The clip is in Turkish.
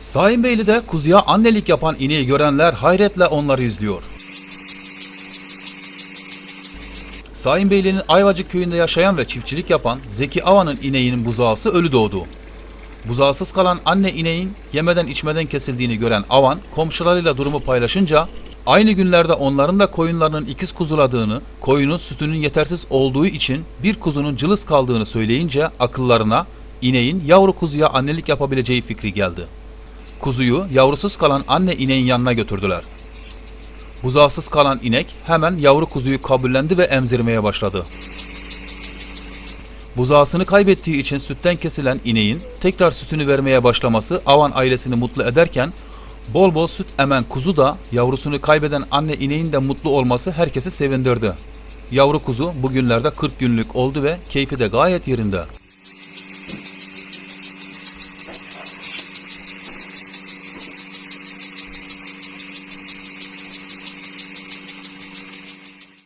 Sahin Beyli'de kuzuya annelik yapan ineği görenler hayretle onları izliyor. Sahin Beyli'nin Ayvacık köyünde yaşayan ve çiftçilik yapan Zeki Ava'nın ineğinin buzağısı ölü doğdu. Buzağısız kalan anne ineğin yemeden içmeden kesildiğini gören Avan komşularıyla durumu paylaşınca aynı günlerde onların da koyunlarının ikiz kuzuladığını, koyunun sütünün yetersiz olduğu için bir kuzunun cılız kaldığını söyleyince akıllarına ineğin yavru kuzuya annelik yapabileceği fikri geldi. Kuzuyu yavrusuz kalan anne ineğin yanına götürdüler. Buzağsız kalan inek hemen yavru kuzuyu kabullendi ve emzirmeye başladı. Buzağısını kaybettiği için sütten kesilen ineğin tekrar sütünü vermeye başlaması Avan ailesini mutlu ederken bol bol süt emen kuzu da yavrusunu kaybeden anne ineğin de mutlu olması herkesi sevindirdi. Yavru kuzu bugünlerde 40 günlük oldu ve keyfi de gayet yerinde.